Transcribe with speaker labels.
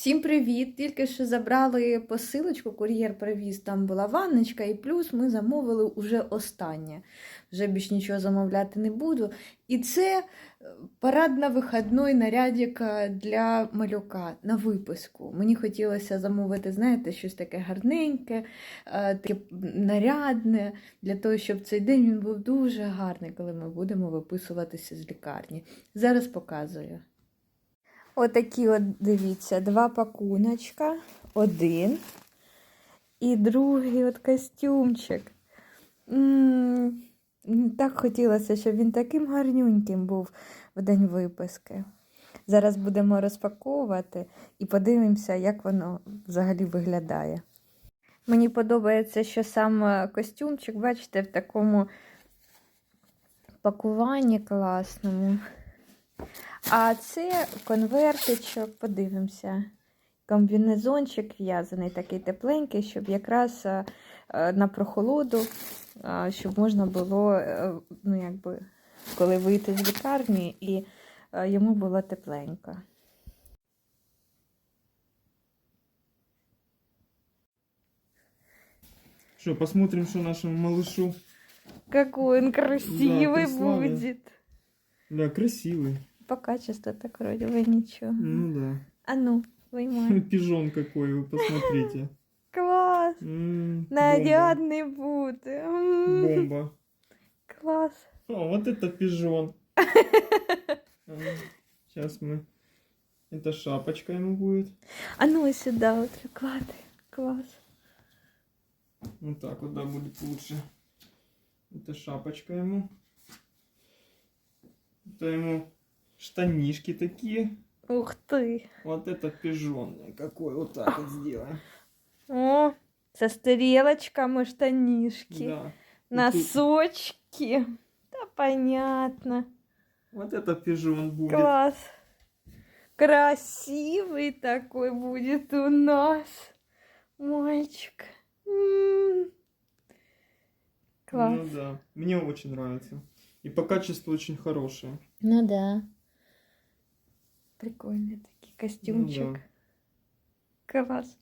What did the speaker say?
Speaker 1: Всім привіт! Тільки що забрали посилочку, кур'єр привіз, там була ванночка, і плюс ми замовили уже останнє. Вже більш нічого замовляти не буду. І це е, парадно-виходний нарядик е, для малюка на виписку. Мені хотілося замовити, знаєте, щось таке гарненьке, е, таке нарядне, для того, щоб цей день він був дуже гарний, коли ми будемо виписуватися з лікарні. Зараз показую. Отакі от, дивіться, два пакуночка, один і другий от костюмчик. М, Так хотілося, щоб він таким гарнюньким був в день виписки. Зараз будемо розпаковувати і подивимося, як воно взагалі виглядає. Мені подобається, що сам е, костюмчик, бачите, в такому пакуванні класному. А це конвертичок, подивимося. Комбінезончик в'язаний, такий тепленький, щоб якраз е, е, на прохолоду, е, щоб можна було, е, ну, якби, коли вийти з лікарні, і е, йому було тепленько.
Speaker 2: Что, посмотрим, что нашему малышу.
Speaker 1: Какой он красивый
Speaker 2: прислали.
Speaker 1: будет.
Speaker 2: Да, красивый.
Speaker 1: По качеству так вроде бы ничего.
Speaker 2: Ну да.
Speaker 1: А ну, выймай.
Speaker 2: Пижон какой, вы посмотрите.
Speaker 1: Класс! Нарядный будет.
Speaker 2: Бомба.
Speaker 1: Класс.
Speaker 2: О, вот это пижон. Сейчас мы... Это шапочка ему будет.
Speaker 1: А ну и сюда вот прикладывай. Класс.
Speaker 2: Вот так вот, да, будет лучше. Это шапочка ему. Это ему штанишки такие.
Speaker 1: Ух ты.
Speaker 2: Вот это пижон какой. Вот так вот сделаем.
Speaker 1: О, со стрелочками штанишки.
Speaker 2: Да. И тут
Speaker 1: Носочки. Да понятно.
Speaker 2: Вот это пижон будет.
Speaker 1: Класс. Красивый такой будет у нас. Мальчик. М. Класс.
Speaker 2: Ну да, мне очень нравится. И по качеству очень хорошее.
Speaker 1: Ну да. Прикольный такий костюмчик.
Speaker 2: Ну да.
Speaker 1: Класс.